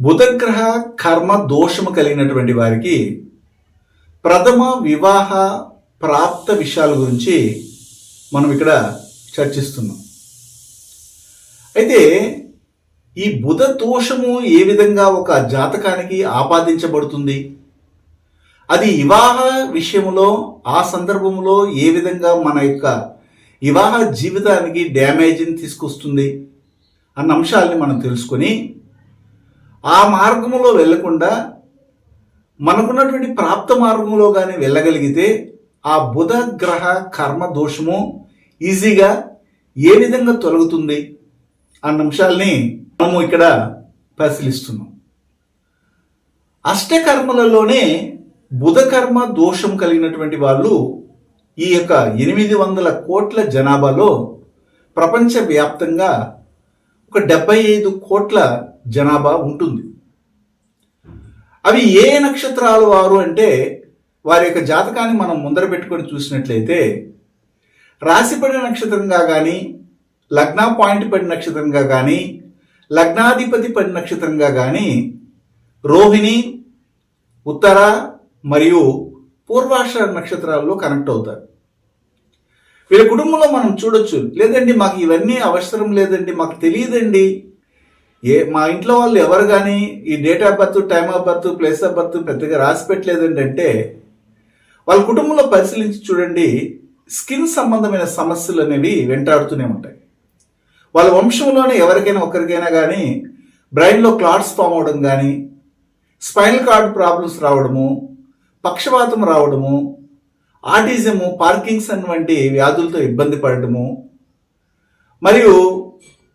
బుధగ్రహ కర్మ దోషము కలిగినటువంటి వారికి ప్రథమ వివాహ ప్రాప్త విషయాల గురించి మనం ఇక్కడ చర్చిస్తున్నాం. అయితే ఈ బుధ దోషము ఏ విధంగా ఒక జాతకానికి ఆపాదించబడుతుంది? అది వివాహ విషయంలో ఆ సందర్భంలో ఏ విధంగా మన యొక్క వివాహ జీవితానికి డ్యామేజ్ని తీసుకొస్తుంది? అన్న అంశాలని మనం తెలుసుకొని ఆ మార్గంలో వెళ్ళకుండా మనకున్నటువంటి ప్రాప్త మార్గంలో కానీ వెళ్ళగలిగితే ఆ బుధ గ్రహ కర్మ దోషము ఈజీగా ఏ విధంగా తొలగుతుంది అన్న అంశాల్ని మనము ఇక్కడ పరిశీలిస్తున్నాం. అష్టకర్మలలోనే బుధ కర్మ దోషం కలిగినటువంటి వాళ్ళు ఈ యొక్క ఎనిమిది వందల కోట్ల జనాభాలో ప్రపంచవ్యాప్తంగా ఒక డెబ్బై ఐదు కోట్ల జనాభా ఉంటుంది. అవి ఏ నక్షత్రాలు వారు అంటే వారి యొక్క జాతకాన్ని మనం ముందర పెట్టుకొని చూసినట్లయితే రాశిపడిన నక్షత్రంగా కానీ లగ్న పాయింట్ పడిన నక్షత్రంగా కానీ లగ్నాధిపతి పడిన నక్షత్రంగా కానీ రోహిణి ఉత్తర మరియు పూర్వాష నక్షత్రాల్లో కనెక్ట్ అవుతారు. వీళ్ళ కుటుంబంలో మనం చూడొచ్చు. లేదండి మాకు ఇవన్నీ అవసరం లేదండి మాకు తెలియదండి. ఏ మా ఇంట్లో వాళ్ళు ఎవరు కానీ ఈ date of birth time of birth place of birth పెద్దగా రాసి పెట్టలేదండి అంటే వాళ్ళ కుటుంబంలో పరిశీలించి చూడండి స్కిన్ సంబంధమైన సమస్యలు అనేవి వెంటాడుతూనే ఉంటాయి. వాళ్ళ వంశంలోనే ఎవరికైనా ఒకరికైనా కానీ బ్రెయిన్లో క్లాట్స్ ఫామ్ అవడం కానీ స్పైనల్ కార్డ్ ప్రాబ్లమ్స్ రావడము పక్షవాతం రావడము ఆటిజము పార్కింగ్సన్ వంటి వ్యాధులతో ఇబ్బంది పడటము. మరియు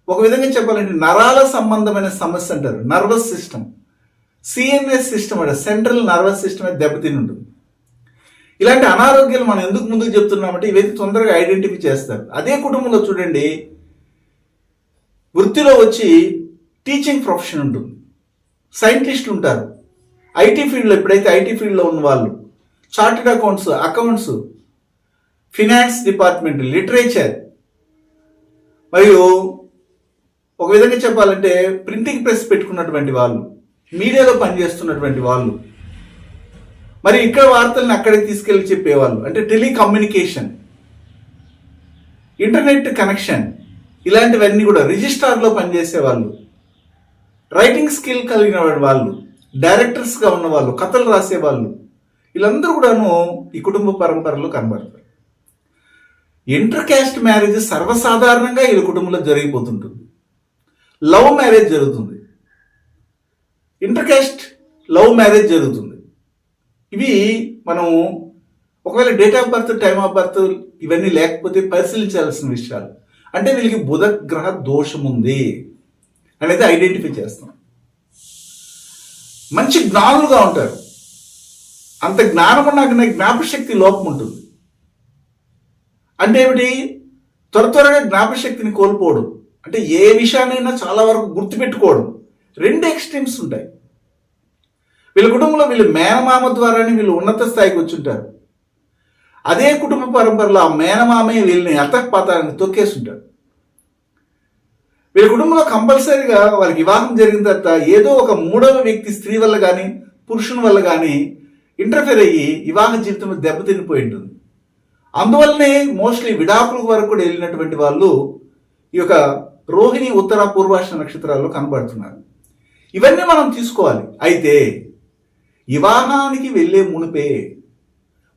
ఒక విధంగా చెప్పాలంటే నరాల సంబంధమైన సమస్య అంటారు నర్వస్ సిస్టమ్. సిఎన్ఎస్ సిస్టమ్ అంటే సెంట్రల్ నర్వస్ సిస్టమ్ అయితే దెబ్బతిని ఉంటుంది ఇలాంటి అనారోగ్యాలు మనం ఎందుకు ముందుకు చెప్తున్నామంటే ఇవైతే తొందరగా ఐడెంటిఫై చేస్తారు. అదే కుటుంబంలో చూడండి వృత్తిలో వచ్చి టీచింగ్ ప్రొఫెషన్ ఉంటుంది. సైంటిస్టులు ఉంటారు. ఐటీ ఫీల్డ్లో ఎప్పుడైతే ఐటీ ఫీల్డ్లో ఉన్న వాళ్ళు chartered accounts accounts finance department literature. మరియు ఒక విధంగా చెప్పాలంటే ప్రింటింగ్ ప్రెస్ పెట్టుకున్నటువంటి వాళ్ళు మీడియాలో పనిచేస్తున్నటువంటి వాళ్ళు. మరి ఇక్కడ వార్తల్ని అక్కడికి తీసుకెళ్ళి చెప్పేవాళ్ళు. అంటే టెలికమ్యూనికేషన్ ఇంటర్నెట్ కనెక్షన్ ఇలాంటివన్నీ కూడా రిజిస్ట్రార్లో పనిచేసే వాళ్ళు రైటింగ్ స్కిల్ కలిగిన వాళ్ళు డైరెక్టర్స్గా ఉన్నవాళ్ళు కథలు రాసేవాళ్ళు. వీళ్ళందరూ కూడాను ఈ కుటుంబ పరంపరలో కనబడతారు. ఇంటర్ క్యాస్ట్ మ్యారేజ్ సర్వసాధారణంగా వీళ్ళ కుటుంబంలో జరిగిపోతుంటుంది. లవ్ మ్యారేజ్ జరుగుతుంది. ఇంటర్ క్యాస్ట్ లవ్ మ్యారేజ్ జరుగుతుంది. ఇవి మనం ఒకవేళ date of birth time of birth ఇవన్నీ లేకపోతే పరిశీలించాల్సిన విషయాలు. అంటే వీళ్ళకి బుధ గ్రహ దోషం ఉంది అనేది ఐడెంటిఫై చేస్తాం. మంచి జ్ఞానులుగా ఉంటారు. అంత జ్ఞానం నా జ్ఞాపశక్తి లోపం ఉంటుంది. అంటే ఏమిటి? త్వర త్వరగా జ్ఞాపశక్తిని కోల్పోవడం. అంటే ఏ విషయాన్నైనా చాలా వరకు గుర్తుపెట్టుకోవడం. రెండు ఎక్స్ట్రీమ్స్ ఉంటాయి. వీళ్ళ కుటుంబంలో వీళ్ళు మేనమామ ద్వారానే వీళ్ళు ఉన్నత స్థాయికి వచ్చుంటారు. అదే కుటుంబ పరంపరలో ఆ మేనమామే వీళ్ళని అతఃపాతాన్ని తొక్కేస్తుంటారు. వీళ్ళ కుటుంబంలో కంపల్సరీగా వారికి వివాహం జరిగిన తర్వాత ఏదో ఒక మూడవ వ్యక్తి స్త్రీ వల్ల కానీ పురుషుని వల్ల కానీ ఇంటర్ఫేర్ అయ్యి వివాహ జీవితం దెబ్బతినిపోయి ఉంటుంది. అందువల్లనే మోస్ట్లీ విడాకుల వరకు కూడా వెళ్ళినటువంటి వాళ్ళు ఈ యొక్క రోహిణి ఉత్తర పూర్వాష నక్షత్రాల్లో కనబడుతున్నారు. ఇవన్నీ మనం తీసుకోవాలి. అయితే వివాహానికి వెళ్ళే మునిపే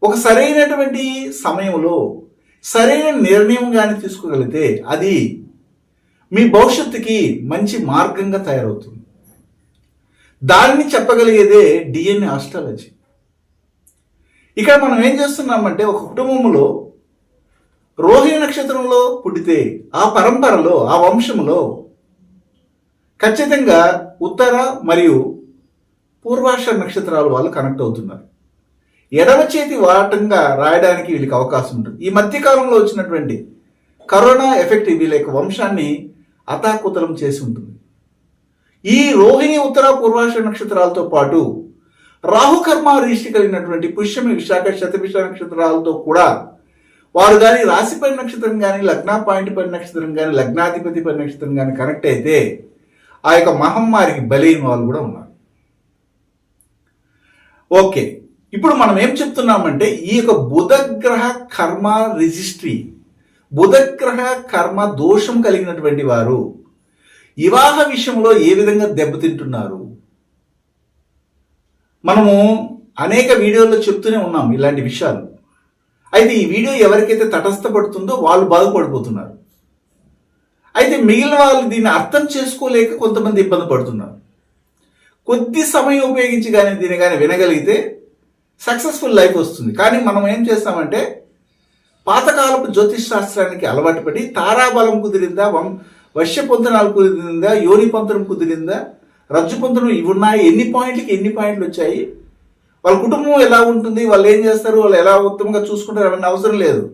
ఒక సరైనటువంటి సమయంలో సరైన నిర్ణయం కానీ తీసుకోగలిగితే అది మీ భవిష్యత్తుకి మంచి మార్గంగా తయారవుతుంది. దానిని చెప్పగలిగేదే డిఎన్ఏ ఆస్ట్రాలజీ. ఇక్కడ మనం ఏం చేస్తున్నామంటే ఒక కుటుంబంలో రోహిణి నక్షత్రంలో పుట్టితే ఆ పరంపరలో ఆ వంశంలో ఖచ్చితంగా ఉత్తర మరియు పూర్వాష నక్షత్రాల వాళ్ళు కనెక్ట్ అవుతున్నారు. ఎడమ చేతి వాటంగా రాయడానికి వీళ్ళకి అవకాశం ఉంటుంది. ఈ మధ్యకాలంలో వచ్చినటువంటి కరోనా ఎఫెక్ట్ వీళ్ళ యొక్క వంశాన్ని అతాకుతలం చేసి ఉంటుంది. ఈ రోహిణి ఉత్తర పూర్వాష నక్షత్రాలతో పాటు రాహుకర్మ రీష్టి కలిగినటువంటి పుష్యమి విశాఖ శతభిష నక్షత్రాలతో కూడా వారు కానీ పని నక్షత్రం కానీ లగ్న పాయింట్ పని నక్షత్రం కానీ లగ్నాధిపతి పని నక్షత్రం కానీ కనెక్ట్ అయితే ఆ యొక్క మహమ్మారికి బలైన వాళ్ళు కూడా ఉన్నారు. ఓకే. ఇప్పుడు మనం ఏం చెప్తున్నామంటే ఈ యొక్క బుధగ్రహ కర్మ రిజిస్ట్రీ బుధగ్రహ కర్మ దోషం కలిగినటువంటి వారు వివాహ విషయంలో ఏ విధంగా దెబ్బతింటున్నారు? మనము అనేక వీడియోల్లో చెప్తూనే ఉన్నాం ఇలాంటి విషయాలు. అయితే ఈ వీడియో ఎవరికైతే తటస్థపడుతుందో వాళ్ళు బాగుపడిపోతున్నారు అయితే మిగిలిన వాళ్ళు దీన్ని అర్థం చేసుకోలేక కొంతమంది ఇబ్బంది పడుతున్నారు. కొద్ది సమయం ఉపయోగించి కానీ దీన్ని కానీ వినగలిగితే సక్సెస్ఫుల్ లైఫ్ వస్తుంది. కానీ మనం ఏం చేస్తామంటే పాతకాలపు జ్యోతిష్ శాస్త్రానికి అలవాటు పడి తారాబలం కుదిరిందా వం వర్ష పొంతనాలు కుదిరిందా యోని పంతనం కుదిరిందా రజ్జు ఇవి ఉన్నాయి. ఎన్ని పాయింట్లకి ఎన్ని పాయింట్లు వచ్చాయి? వాళ్ళ కుటుంబం ఎలా ఉంటుంది? వాళ్ళు ఏం చేస్తారు? వాళ్ళు ఎలా ఉత్తమంగా చూసుకుంటారు? అవన్నీ అవసరం లేదు.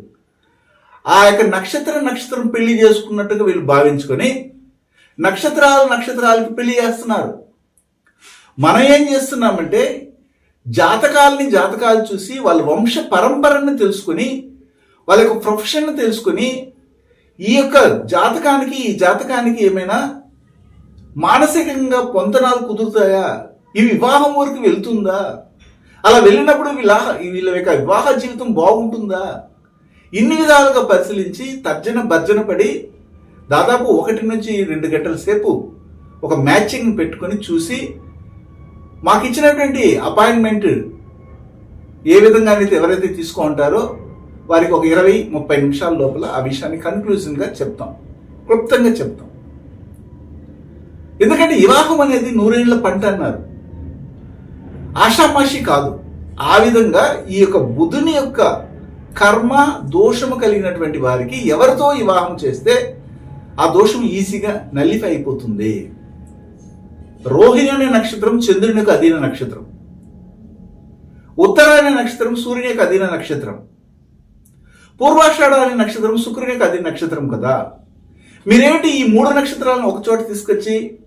ఆ యొక్క నక్షత్ర నక్షత్రం పెళ్ళి చేసుకున్నట్టుగా వీళ్ళు భావించుకొని నక్షత్రాలు నక్షత్రాలకి పెళ్ళి చేస్తున్నారు. మనం ఏం చేస్తున్నామంటే జాతకాలని జాతకాలు చూసి వాళ్ళ వంశ పరంపరని తెలుసుకొని వాళ్ళ యొక్క ప్రొఫెషన్ తెలుసుకొని ఈ యొక్క జాతకానికి ఈ జాతకానికి ఏమైనా మానసికంగా పొంతనాలు కుదురుతాయా? ఈ వివాహం వరకు వెళ్తుందా? అలా వెళ్ళినప్పుడు వీళ్ళ వీళ్ళ యొక్క వివాహ జీవితం బాగుంటుందా? ఇన్ని విధాలుగా పరిశీలించి తర్జన భర్జన పడి దాదాపు ఒకటి నుంచి రెండు గంటల సేపు ఒక మ్యాచింగ్ పెట్టుకొని చూసి మాకు ఇచ్చినటువంటి అపాయింట్మెంట్ ఏ విధంగా అయితే ఎవరైతే తీసుకుంటారో వారికి ఒక ఇరవై ముప్పై నిమిషాల లోపల ఆ విషయాన్ని కన్క్లూజన్గా చెప్తాం. క్లుప్తంగా చెప్తాం. ఎందుకంటే వివాహం అనేది నూరేళ్ళ పంట అన్నారు. ఆషామాషి కాదు. ఆ విధంగా ఈ యొక్క బుధుని యొక్క కర్మ దోషము కలిగినటువంటి వారికి ఎవరితో వివాహం చేస్తే ఆ దోషం ఈజీగా నల్లిఫై అయిపోతుంది. రోహిణి అనే నక్షత్రం చంద్రునికి అధీన నక్షత్రం. ఉత్తర అనే నక్షత్రం సూర్యునికి అధీన నక్షత్రం. పూర్వాషాఢ అనే నక్షత్రం శుక్రునికి అధీన నక్షత్రం కదా. మీరేమిటి ఈ మూడు నక్షత్రాలను ఒక చోట తీసుకొచ్చి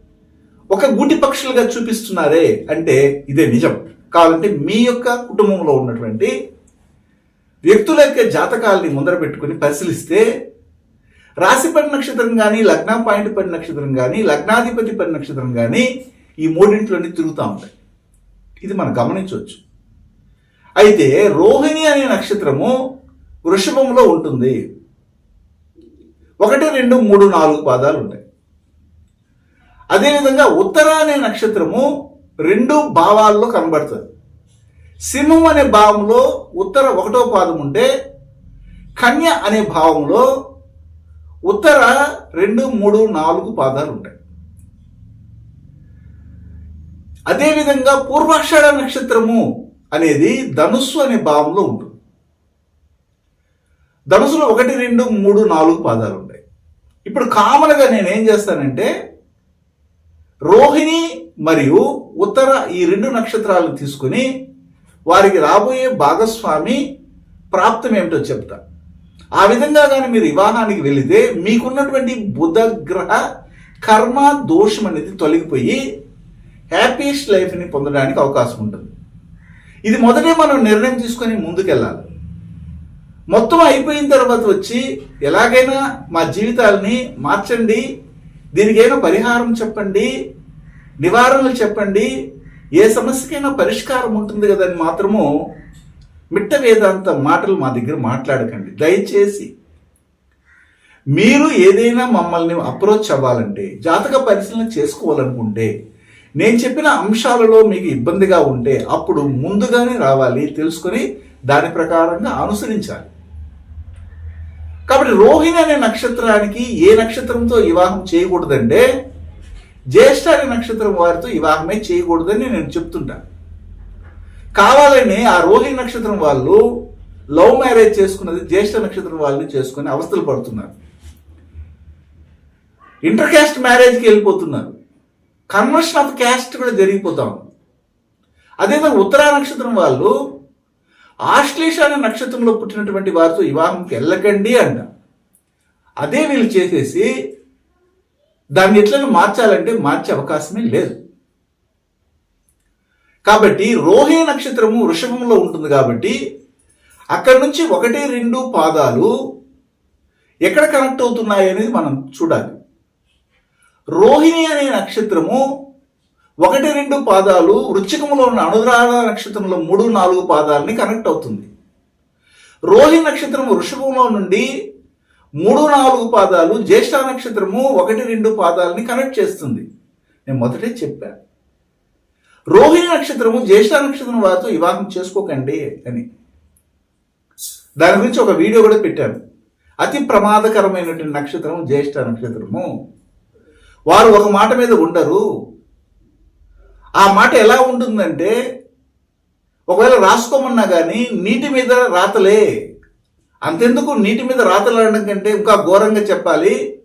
ఒక గూటి పక్షులుగా చూపిస్తున్నారే అంటే ఇదే నిజం. కావాలంటే మీ యొక్క కుటుంబంలో ఉన్నటువంటి వ్యక్తుల యొక్క జాతకాలని ముందర పెట్టుకుని పరిశీలిస్తే రాశిపడి నక్షత్రం కానీ లగ్న పాయింట్ పడి నక్షత్రం కానీ లగ్నాధిపతి పడి నక్షత్రం కానీ ఈ మూడింట్లోని తిరుగుతూ ఉంటాయి. ఇది మనం గమనించవచ్చు. అయితే రోహిణి అనే నక్షత్రము వృషభంలో ఉంటుంది. ఒకటి రెండు మూడు నాలుగు పాదాలు ఉంటాయి. అదేవిధంగా ఉత్తర అనే నక్షత్రము రెండు భావాల్లో కనబడుతుంది. సింహం అనే భావంలో ఉత్తర ఒకటో పాదం ఉంటే కన్య అనే భావంలో ఉత్తర రెండు మూడు నాలుగు పాదాలు ఉంటాయి. అదేవిధంగా పూర్వాక్షర నక్షత్రము అనేది ధనుస్సు అనే భావంలో ఉంటుంది. ధనుసులో ఒకటి రెండు మూడు నాలుగు పాదాలు ఉంటాయి. ఇప్పుడు కామన్గా నేను ఏం చేస్తానంటే రోహిణి మరియు ఉత్తర ఈ రెండు నక్షత్రాలను తీసుకుని వారికి రాబోయే భాగస్వామి ప్రాప్తం ఏమిటో చెప్తా. ఆ విధంగా కానీ మీరు వివాహానికి వెళితే మీకున్నటువంటి బుధగ్రహ కర్మ దోషం అనేది తొలగిపోయి హ్యాపీస్ట్ లైఫ్ని పొందడానికి అవకాశం ఉంటుంది. ఇది మొదటే మనం నిర్ణయం తీసుకొని ముందుకెళ్ళాలి. మొత్తం అయిపోయిన తర్వాత వచ్చి ఎలాగైనా మా జీవితాలని మార్చండి దీనికైనా పరిహారం చెప్పండి నివారణలు చెప్పండి ఏ సమస్యకైనా పరిష్కారం ఉంటుంది కదని మాత్రము మిట్ట వేదాంత మాటలు మా దగ్గర మాట్లాడకండి. దయచేసి మీరు ఏదైనా మమ్మల్ని అప్రోచ్ అవ్వాలంటే జాతక పరిశీలన చేసుకోవాలనుకుంటే నేను చెప్పిన అంశాలలో మీకు ఇబ్బందిగా ఉంటే అప్పుడు ముందుగానే రావాలి తెలుసుకొని దాని ప్రకారంగా అనుసరించాలి. కాబట్టి రోహిణి అనే నక్షత్రానికి ఏ నక్షత్రంతో వివాహం చేయకూడదంటే జ్యేష్ఠ అనే నక్షత్రం వారితో వివాహమే చేయకూడదని నేను చెప్తుంటాను కావాలని ఆ రోహిణి నక్షత్రం వాళ్ళు లవ్ మ్యారేజ్ చేసుకున్నది జ్యేష్ఠ నక్షత్రం వాళ్ళని చేసుకుని అవస్థలు పడుతున్నారు. ఇంటర్ క్యాస్ట్ మ్యారేజ్కి వెళ్ళిపోతున్నారు. కన్వర్షన్ ఆఫ్ క్యాస్ట్ కూడా జరిగిపోతా ఉంది. అదేవిధంగా ఉత్తరా నక్షత్రం వాళ్ళు ఆశ్లేషణ నక్షత్రంలో పుట్టినటువంటి వారితో వివాహంకి వెళ్ళకండి అంట. అదే వీళ్ళు చేసేసి దాన్ని ఎట్లను మార్చాలంటే మార్చే అవకాశమే లేదు. కాబట్టి రోహిణి నక్షత్రము వృషభంలో ఉంటుంది కాబట్టి అక్కడి నుంచి ఒకటి రెండు పాదాలు ఎక్కడ కనెక్ట్ అవుతున్నాయి అనేది మనం చూడాలి. రోహిణి అనే నక్షత్రము ఒకటి రెండు పాదాలు వృచ్చికములో ఉన్న అనురాధ నక్షత్రంలో మూడు నాలుగు పాదాలని కనెక్ట్ అవుతుంది. రోహి నక్షత్రం వృషభంలో నుండి మూడు నాలుగు పాదాలు జ్యేష్ఠ నక్షత్రము ఒకటి రెండు పాదాలని కనెక్ట్ చేస్తుంది. నేను మొదటే చెప్పాను రోహిణి నక్షత్రము జ్యేష్ఠ నక్షత్రం వారితో వివాహం చేసుకోకండి అని. దాని గురించి ఒక వీడియో కూడా పెట్టాను. అతి ప్రమాదకరమైనటువంటి నక్షత్రం జ్యేష్ఠ నక్షత్రము. వారు ఒక మాట మీద ఉండరు. ఆ మాట ఎలా ఉంటుందంటే ఒకవేళ రాసుకోమన్నా కానీ నీటి మీద రాతలే. అంతెందుకు నీటి మీద రాతలు కంటే ఇంకా ఘోరంగా చెప్పాలి.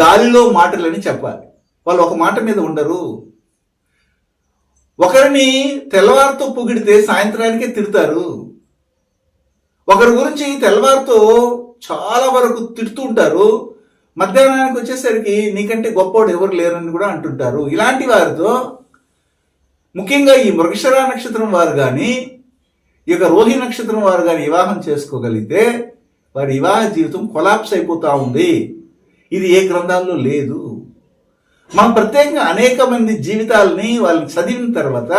గాలిలో మాటలని చెప్పాలి. వాళ్ళు ఒక మాట మీద ఉండరు. ఒకరిని తెల్లవారితో పొగిడితే సాయంత్రానికే తిడతారు. ఒకరి గురించి తెల్లవారితో చాలా వరకు తిడుతూ ఉంటారు. మధ్యాహ్నానికి వచ్చేసరికి నీకంటే గొప్పోడు ఎవరు లేరని కూడా అంటుంటారు. ఇలాంటి వారితో ముఖ్యంగా ఈ మృగశిర నక్షత్రం వారు కానీ ఈ యొక్క రోహి నక్షత్రం వారు కానీ వివాహం చేసుకోగలిగితే వారి వివాహ జీవితం కొలాప్స్ అయిపోతూ ఉంది. ఇది ఏ గ్రంథాల్లో లేదు. మనం ప్రత్యేకంగా అనేక మంది జీవితాలని వాళ్ళు చదివిన తర్వాత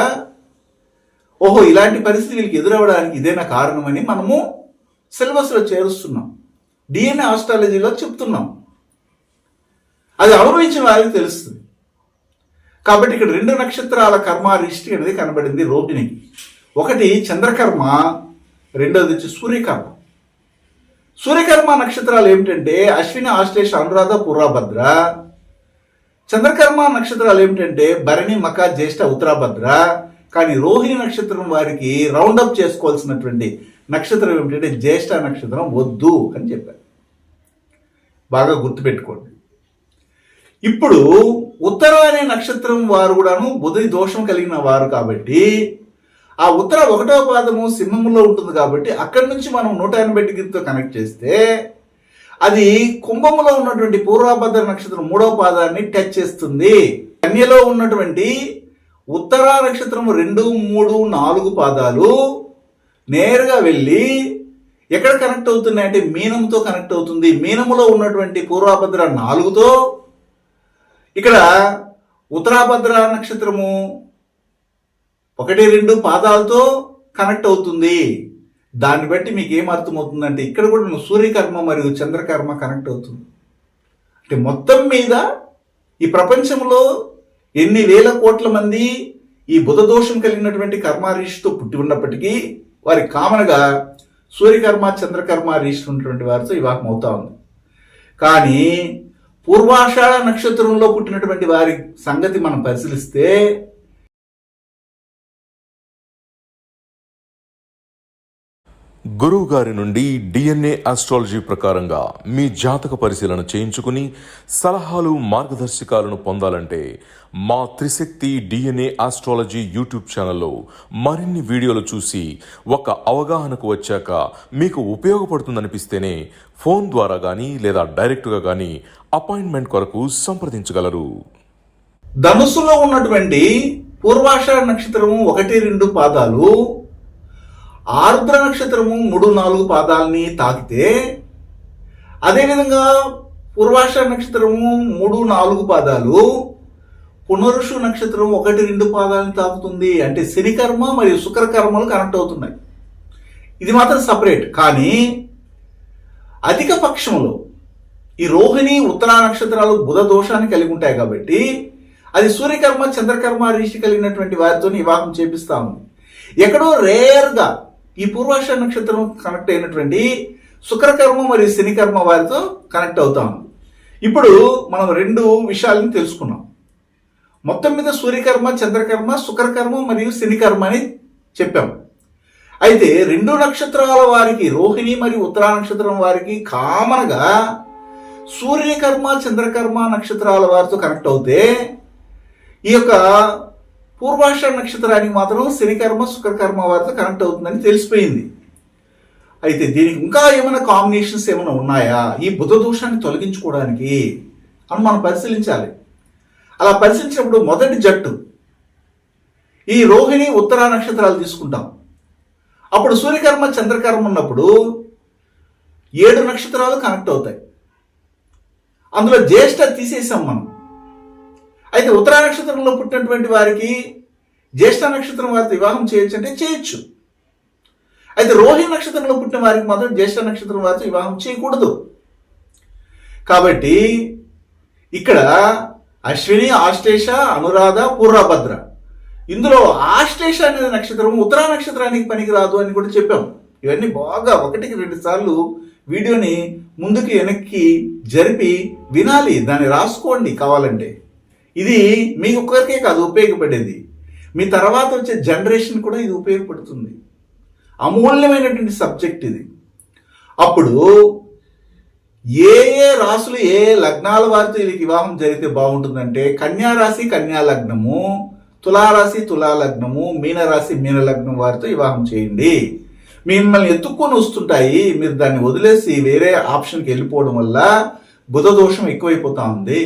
ఓహో ఇలాంటి పరిస్థితి వీళ్ళకి ఎదురవ్వడానికి ఇదేనా కారణమని మనము సిలబస్లో చేరుస్తున్నాం. డిఎన్ఏ ఆస్ట్రాలజీలో చెప్తున్నాం. అది అనుభవించిన వారికి తెలుస్తుంది. కాబట్టి ఇక్కడ రెండు నక్షత్రాల కర్మ రిష్టి అనేది కనబడింది రోహిణికి. ఒకటి చంద్రకర్మ రెండోది వచ్చి సూర్యకర్మ. సూర్యకర్మ నక్షత్రాలు ఏమిటంటే అశ్విని ఆశ్లేష అనురాధ పురాభద్ర. చంద్రకర్మ నక్షత్రాలు ఏమిటంటే భరణి మక జ్యేష్ఠ ఉత్తరాభద్ర. కానీ రోహిణి నక్షత్రం వారికి రౌండప్ చేసుకోవాల్సినటువంటి నక్షత్రం ఏమిటంటే జ్యేష్ఠ నక్షత్రం వద్దు అని చెప్పారు. బాగా గుర్తుపెట్టుకోండి. ఇప్పుడు ఉత్తర అనే నక్షత్రం వారు కూడాను బుధి దోషం కలిగిన వారు కాబట్టి ఆ ఉత్తర ఒకటో పాదము సింహంలో ఉంటుంది కాబట్టి అక్కడి నుంచి మనం నూట ఎనభై డిగ్రీతో కనెక్ట్ చేస్తే అది కుంభములో ఉన్నటువంటి పూర్వభద్ర నక్షత్రం మూడో పాదాన్ని టచ్ చేస్తుంది. కన్యలో ఉన్నటువంటి ఉత్తర నక్షత్రం రెండు మూడు నాలుగు పాదాలు నేరుగా వెళ్ళి ఎక్కడ కనెక్ట్ అవుతున్నాయంటే మీనంతో కనెక్ట్ అవుతుంది. మీనములో ఉన్నటువంటి పూర్వభద్ర నాలుగుతో ఇక్కడ ఉత్తరాభద్ర నక్షత్రము ఒకటి రెండు పాదాలతో కనెక్ట్ అవుతుంది. దాన్ని బట్టి మీకు ఏం అర్థమవుతుందంటే ఇక్కడ కూడా నువ్వు సూర్యకర్మ మరియు చంద్రకర్మ కనెక్ట్ అవుతుంది. అంటే మొత్తం మీద ఈ ప్రపంచంలో ఎన్ని వేల కోట్ల మంది ఈ బుధ దోషం కలిగినటువంటి కర్మారీషితో పుట్టి ఉన్నప్పటికీ వారి కామన్గా సూర్యకర్మ చంద్రకర్మ రీషి ఉన్నటువంటి వారితో వివాహం అవుతా ఉంది. కానీ పూర్వాషాఢ నక్షత్రంలో పుట్టినటువంటి వారి సంగతి మనం పరిశీలిస్తే గురువు గారి నుండి డిఎన్ఏ ఆస్ట్రాలజీ ప్రకారంగా మీ జాతక పరిశీలన చేయించుకుని సలహాలు మార్గదర్శకాలను పొందాలంటే మా త్రిశక్తి డిఎన్ఏ ఆస్ట్రాలజీ యూట్యూబ్ ఛానల్లో మరిన్ని వీడియోలు చూసి ఒక అవగాహనకు వచ్చాక మీకు ఉపయోగపడుతుందనిపిస్తేనే ఫోన్ ద్వారా కానీ లేదా డైరెక్ట్గా కానీ అపాయింట్మెంట్ కొరకు సంప్రదించగలరు. ధనుసులో ఉన్నటువంటి పూర్వాషాఢ నక్షత్రము ఒకటి రెండు పాదాలు ఆర్ద్ర నక్షత్రము మూడు నాలుగు పాదాలని తాకితే అదేవిధంగా పూర్వాష నక్షత్రము మూడు నాలుగు పాదాలు పునరుషు నక్షత్రం ఒకటి రెండు పాదాలను తాకుతుంది. అంటే శనికర్మ మరియు శుక్రకర్మలు కనెక్ట్ అవుతున్నాయి. ఇది మాత్రం సపరేట్. కానీ అధిక పక్షంలో ఈ రోహిణి ఉత్తరా నక్షత్రాలు బుధ దోషాన్ని కలిగి ఉంటాయి కాబట్టి అది సూర్యకర్మ చంద్రకర్మ రిషి కలిగినటువంటి వారితో వివాహం చేపిస్తాము ఎక్కడో రేర్గా ఈ పూర్వాష నక్షత్రం కనెక్ట్ అయినటువంటి శుక్రకర్మ మరియు శనికర్మ వారితో కనెక్ట్ అవుతాం ఇప్పుడు మనం రెండు విషయాలను తెలుసుకున్నాం. మొత్తం మీద సూర్యకర్మ చంద్రకర్మ శుక్రకర్మ మరియు శనికర్మ అని చెప్పాం. అయితే రెండు నక్షత్రాల వారికి రోహిణి మరియు ఉత్తరా నక్షత్రం వారికి కామన్గా సూర్యకర్మ చంద్రకర్మ నక్షత్రాల వారితో కనెక్ట్ అవుతే ఈ యొక్క పూర్వాష నక్షత్రానికి మాత్రం శనికర్మ శుక్రకర్మ వారితో కనెక్ట్ అవుతుందని తెలిసిపోయింది. అయితే దీనికి ఇంకా ఏమైనా కాంబినేషన్స్ ఏమైనా ఉన్నాయా? ఈ బుధ దోషాన్ని తొలగించుకోవడానికి అని మనం పరిశీలించాలి. అలా పరిశీలించినప్పుడు మొదటి జట్టు. ఈ రోహిణి ఉత్తరా నక్షత్రాలు తీసుకుంటాం. అప్పుడు సూర్యకర్మ చంద్రకర్మ ఉన్నప్పుడు ఏడు నక్షత్రాలు కనెక్ట్ అవుతాయి. అందులో జ్యేష్ఠ తీసేసాం మనం. అయితే ఉత్తరా నక్షత్రంలో పుట్టినటువంటి వారికి జ్యేష్ఠ నక్షత్రం వారితో వివాహం చేయొచ్చు అంటే చేయొచ్చు. అయితే రోహిణి నక్షత్రంలో పుట్టిన వారికి మాత్రం జ్యేష్ఠ నక్షత్రం వారితో వివాహం చేయకూడదు. కాబట్టి ఇక్కడ అశ్విని ఆశ్లేష అనురాధ పూర్వభద్ర. ఇందులో ఆశ్లేష అనే నక్షత్రం ఉత్తరా నక్షత్రానికి పనికిరాదు అని కూడా చెప్పాం. ఇవన్నీ బాగా ఒకటికి రెండు సార్లు వీడియోని ముందుకు వెనక్కి జరిపి వినాలి. దాన్ని రాసుకోండి కావాలంటే. ఇది మీకు ఒక్కరికే కాదు ఉపయోగపడేది. మీ తర్వాత వచ్చే జనరేషన్ కూడా ఇది ఉపయోగపడుతుంది. అమూల్యమైనటువంటి సబ్జెక్ట్ ఇది. అప్పుడు ఏ ఏ రాసులు ఏ ఏ లగ్నాల వారితో వీళ్ళకి వివాహం జరిగితే బాగుంటుందంటే కన్యారాశి కన్యా లగ్నము తులారాశి తులాలగ్నము మీనరాశి మీన లగ్నం వారితో వివాహం చేయండి. మిమ్మల్ని ఎత్తుక్కొని వస్తుంటాయి మీరు దాన్ని వదిలేసి వేరే ఆప్షన్కి వెళ్ళిపోవడం వల్ల బుధ దోషం ఎక్కువైపోతా ఉంది.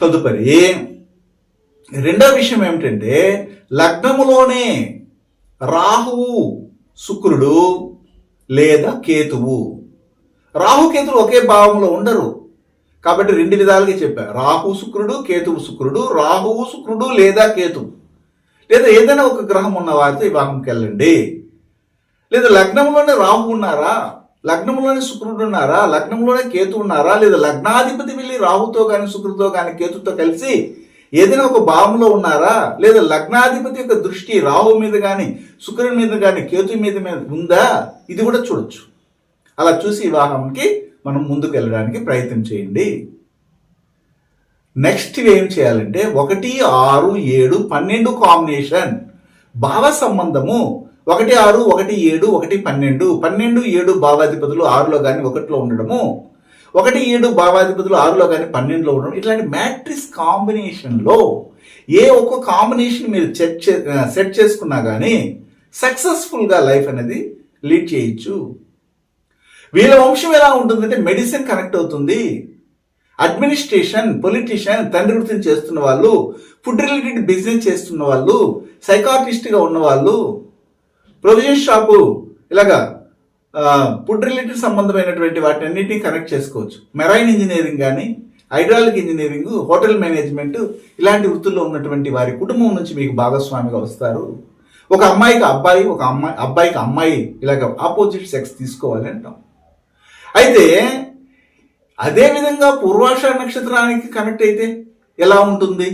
తదుపరి రెండో విషయం ఏమిటంటే లగ్నములోనే రాహువు శుక్రుడు లేదా కేతువు. రాహుకేతులు ఒకే భావంలో ఉండరు. కాబట్టి రెండు విధాలుగా చెప్పా. రాహు శుక్రుడు కేతువు శుక్రుడు రాహువు శుక్రుడు లేదా కేతువు. లేదా ఏదైనా ఒక గ్రహం ఉన్న వారితో వివాహంకి వెళ్ళండి. లేదా లగ్నంలోనే రాహు ఉన్నారా? లగ్నంలోనే శుక్రుడు ఉన్నారా? లగ్నంలోనే కేతు ఉన్నారా? లేదా లగ్నాధిపతి వెళ్ళి రాహుతో కానీ శుక్రుడితో కానీ కేతుతో కలిసి ఏదైనా ఒక భావంలో ఉన్నారా? లేదా లగ్నాధిపతి యొక్క దృష్టి రాహు మీద కానీ శుక్రుడి మీద కానీ కేతు మీద మీద ఉందా? ఇది కూడా చూడొచ్చు. అలా చూసి వివాహంకి మనం ముందుకు వెళ్ళడానికి ప్రయత్నం చేయండి. నెక్స్ట్ ఏం చేయాలంటే ఒకటి ఆరు ఏడు పన్నెండు కాంబినేషన్ భావ సంబంధము ఒకటి ఆరు ఒకటి ఏడు ఒకటి పన్నెండు. పన్నెండు ఏడు భావాధిపతులు ఆరులో కానీ ఒకటిలో ఉండడము. ఒకటి ఏడు భావాధిపతులు ఆరులో కానీ పన్నెండులో ఉండడం ఇట్లాంటి మ్యాట్రిక్స్ కాంబినేషన్లో ఏ ఒక్క కాంబినేషన్ మీరు సెట్ చే సెట్ చేసుకున్నా కానీ సక్సెస్ఫుల్గా లైఫ్ అనేది లీడ్ చేయొచ్చు. వీళ్ళ వంశం ఎలా ఉంటుందంటే మెడిసిన్ కనెక్ట్ అవుతుంది. అడ్మినిస్ట్రేషన్ పొలిటీషియన్ తండ్రి వృత్తిని చేస్తున్న వాళ్ళు ఫుడ్ రిలేటెడ్ బిజినెస్ చేస్తున్న వాళ్ళు సైకాట్రిస్ట్గా ఉన్నవాళ్ళు ప్రొవిజన్ షాపు ఇలాగా ఫుడ్ రిలేటెడ్ సంబంధమైనటువంటి వాటిని అన్నిటినీ కనెక్ట్ చేసుకోవచ్చు. మెరైన్ ఇంజనీరింగ్ కానీ హైడ్రాలిక్ ఇంజనీరింగ్ హోటల్ మేనేజ్మెంట్ ఇలాంటి వృత్తుల్లో ఉన్నటువంటి వారి కుటుంబం నుంచి మీకు భాగస్వామిగా వస్తారు. ఒక అమ్మాయికి అబ్బాయి ఒక అమ్మాయి అబ్బాయికి అమ్మాయి ఇలాగ ఆపోజిట్ సెక్స్ తీసుకోవాలి అంటాం. అయితే అదే విధంగా పూర్వాష నక్షత్రానికి కనెక్ట్ అయితే ఎలా ఉంటుంది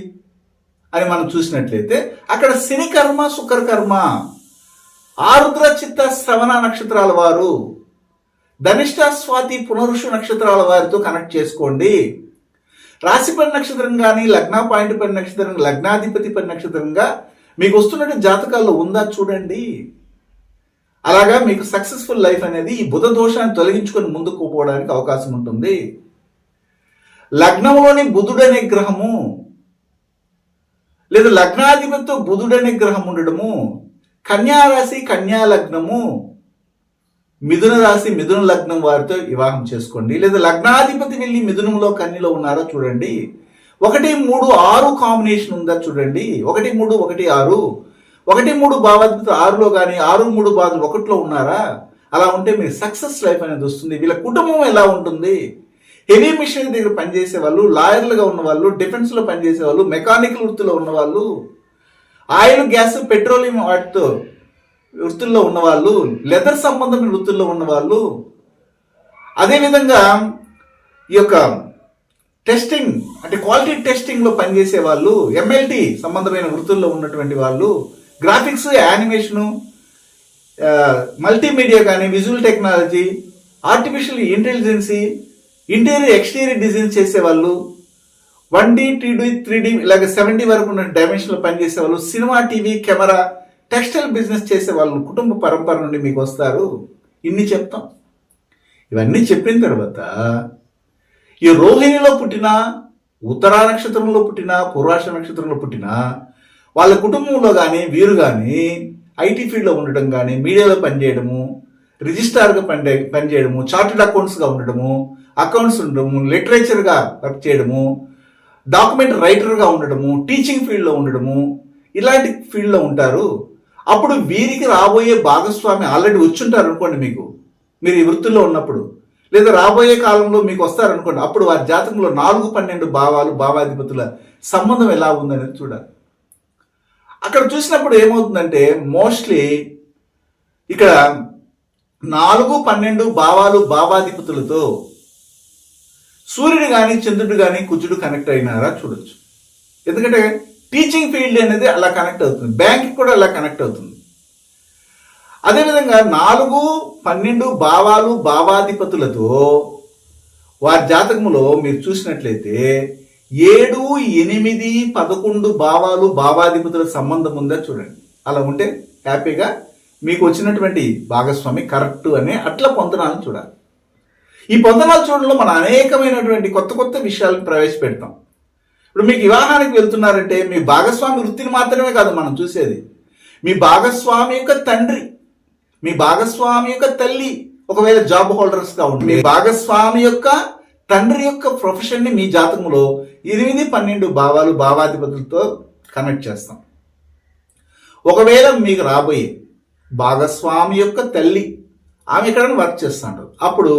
అని మనం చూసినట్లయితే అక్కడ శని కర్మ శుక్ర కర్మ ఆరుద్ర చిత్త శ్రవణ నక్షత్రాల వారు ధనిష్ట స్వాతి పునరుషు నక్షత్రాల వారితో కనెక్ట్ చేసుకోండి. రాశిపడి నక్షత్రం కానీ లగ్న పాయింట్ పడి నక్షత్రం లగ్నాధిపతి పడి నక్షత్రంగా మీకు వస్తున్నట్టు జాతకాల్లో ఉందా చూడండి. అలాగా మీకు సక్సెస్ఫుల్ లైఫ్ అనేది ఈ బుధ దోషాన్ని తొలగించుకొని ముందుకు పోవడానికి అవకాశం ఉంటుంది. లగ్నంలోని బుధుడనే గ్రహము లేదా లగ్నాధిపతితో బుధుడనే గ్రహం ఉండడము కన్యా రాశి కన్యా లగ్నము మిథున రాశి మిథున లగ్నం వారితో వివాహం చేసుకోండి. లేదా లగ్నాధిపతి వెళ్ళి మిథునంలో కన్యలో ఉన్నారో చూడండి. ఒకటి మూడు ఆరు కాంబినేషన్ ఉందా చూడండి. ఒకటి మూడు ఒకటి ఆరు. ఒకటి మూడు భావాధిపతి ఆరులో కానీ ఆరు మూడు బాధలు ఒకటిలో ఉన్నారా? అలా ఉంటే మీరు సక్సెస్ లైఫ్ అనేది వస్తుంది. వీళ్ళ కుటుంబం ఎలా ఉంటుంది? హెవీ మిషన్ దగ్గర పనిచేసే వాళ్ళు లాయర్లుగా ఉన్న వాళ్ళు డిఫెన్స్లో పనిచేసే వాళ్ళు మెకానికల్ వృత్తిలో ఉన్న వాళ్ళు ఆయిల్ గ్యాస్ పెట్రోలియం వాటితో వృత్తుల్లో ఉన్నవాళ్ళు లెదర్ సంబంధమైన వృత్తుల్లో ఉన్నవాళ్ళు అదేవిధంగా ఈ యొక్క టెస్టింగ్ అంటే క్వాలిటీ టెస్టింగ్లో పనిచేసే వాళ్ళు ఎంఎల్టీ సంబంధమైన వృత్తుల్లో ఉన్నటువంటి వాళ్ళు గ్రాఫిక్స్ యానిమేషను మల్టీమీడియా కానీ visual technology artificial intelligence interior exterior design చేసే వాళ్ళు one D two D three D ఇలాగ సెవెన్ వరకు ఉన్న డైమెన్షన్లో పనిచేసే వాళ్ళు cinema TV camera textile business చేసే వాళ్ళు కుటుంబ పరంపర నుండి మీకు వస్తారు. ఇన్ని చెప్తాం. ఇవన్నీ చెప్పిన తర్వాత ఈ రోహిణిలో పుట్టిన ఉత్తరా నక్షత్రంలో పుట్టిన పూర్వాష నక్షత్రంలో పుట్టిన వాళ్ళ కుటుంబంలో కానీ వీరు కానీ ఐటీ ఫీల్డ్లో ఉండటం కానీ మీడియాలో పనిచేయడము రిజిస్ట్రార్గా పని పనిచేయడము చార్టెడ్ అకౌంట్స్గా ఉండడము అకౌంట్స్ ఉండడము లిటరేచర్గా వర్క్ చేయడము డాక్యుమెంట్ రైటర్గా ఉండడము టీచింగ్ ఫీల్డ్లో ఉండడము ఇలాంటి ఫీల్డ్లో ఉంటారు. అప్పుడు వీరికి రాబోయే భాగస్వామి ఆల్రెడీ వచ్చుంటారు అనుకోండి మీకు. మీరు ఈ వృత్తిలో ఉన్నప్పుడు. లేదా రాబోయే కాలంలో మీకు వస్తారనుకోండి అప్పుడు వారి జాతకంలో నాలుగు పన్నెండు భావాలు భావాధిపతుల సంబంధం ఎలా ఉందనేది చూడాలి. అక్కడ చూసినప్పుడు ఏమవుతుందంటే మోస్ట్లీ ఇక్కడ నాలుగు పన్నెండు భావాలు భావాధిపతులతో సూర్యుడు కానీ చంద్రుడు కానీ కుజుడు కనెక్ట్ అయినారా చూడొచ్చు. ఎందుకంటే టీచింగ్ ఫీల్డ్ అనేది అలా కనెక్ట్ అవుతుంది. బ్యాంక్ కూడా అలా కనెక్ట్ అవుతుంది. అదేవిధంగా నాలుగు పన్నెండు భావాలు భావాధిపతులతో వారి జాతకములో మీరు చూసినట్లయితే ఏడు ఎనిమిది పదకొండు భావాలు భావాధిపతుల సంబంధం ఉందా చూడండి. అలా ఉంటే హ్యాపీగా మీకు వచ్చినటువంటి భాగస్వామి కరెక్ట్ అనే అట్లా పొందనాలను చూడాలి. ఈ పొందనాలు చూడడంలో మన అనేకమైనటువంటి కొత్త కొత్త విషయాలను ప్రవేశపెడతాం. ఇప్పుడు మీకు వివాహానికి వెళ్తున్నారంటే మీ భాగస్వామి వృత్తిని మాత్రమే కాదు మనం చూసేది. మీ భాగస్వామి యొక్క తండ్రి మీ భాగస్వామి యొక్క తల్లి ఒకవేళ జాబ్ హోల్డర్స్గా ఉంటే మీ భాగస్వామి యొక్క తండ్రి యొక్క ప్రొఫెషన్ని మీ జాతకంలో ఎనిమిది పన్నెండు భావాలు భావాధిపతులతో కనెక్ట్ చేస్తాం. ఒకవేళ మీకు రాబోయే భాగస్వామి యొక్క తల్లి ఆమె ఇక్కడ వర్క్ చేస్తాడు అప్పుడు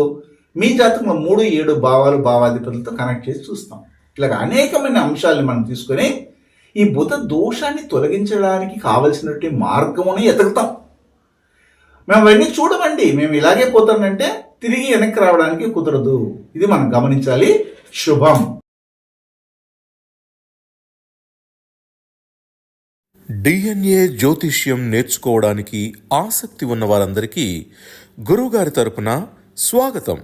మీ జాతకంలో మూడు ఏడు భావాలు భావాధిపతులతో కనెక్ట్ చేసి చూస్తాం. ఇలాగ అనేకమైన అంశాలను మనం తీసుకొని ఈ బుధ దోషాన్ని తొలగించడానికి కావలసినటువంటి మార్గమును ఎతుకుతాం మేము అవన్నీ చూడమండి. మేము ఇలాగే పోతానంటే తిరిగి వెనక్కి రావడానికి కుదరదు. ఇది మనం గమనించాలి. శుభం. డిఎన్ఏ జ్యోతిష్యం నేర్చుకోవడానికి ఆసక్తి ఉన్న వారందరికీ గురువుగారి తరపున స్వాగతం.